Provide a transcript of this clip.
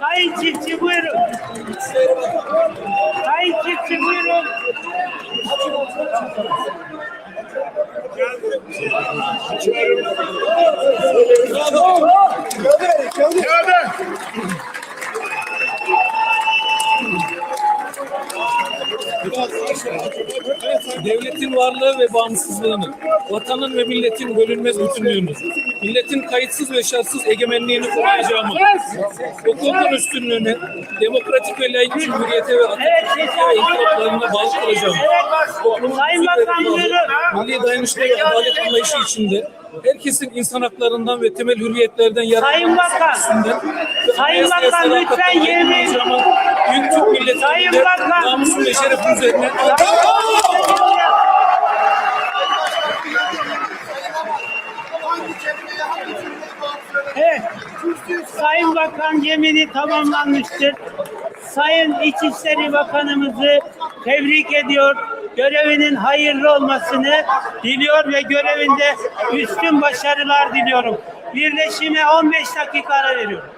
Sayın Çiftçi buyurun. Sayın Çiftçi buyurun. Devletin varlığı ve bağımsızlığını, vatanın ve milletin bölünmez bütünlüğünü, milletin kayıtsız ve şartsız egemenliğini koruyacağımı, hukukun üstünlüğüne, demokratik ve layık cumhuriyete ve Atatürk'e ve inkılaplarına bağlı kalacağım. Evet, Sayın Bakan buyurun. Milli dayanışma ve adalet anlayışı içinde herkesin insan haklarından ve temel hürriyetlerden Sayın Bakan, Sayın Bakan lütfen yemeyin. Namusu ve şerefi üzerine Evet. Sayın Bakan yemini tamamlanmıştır. Sayın İçişleri Bakanımızı tebrik ediyor. Görevinin hayırlı olmasını diliyor ve görevinde üstün başarılar diliyorum. Birleşime 15 dakika ara veriyorum.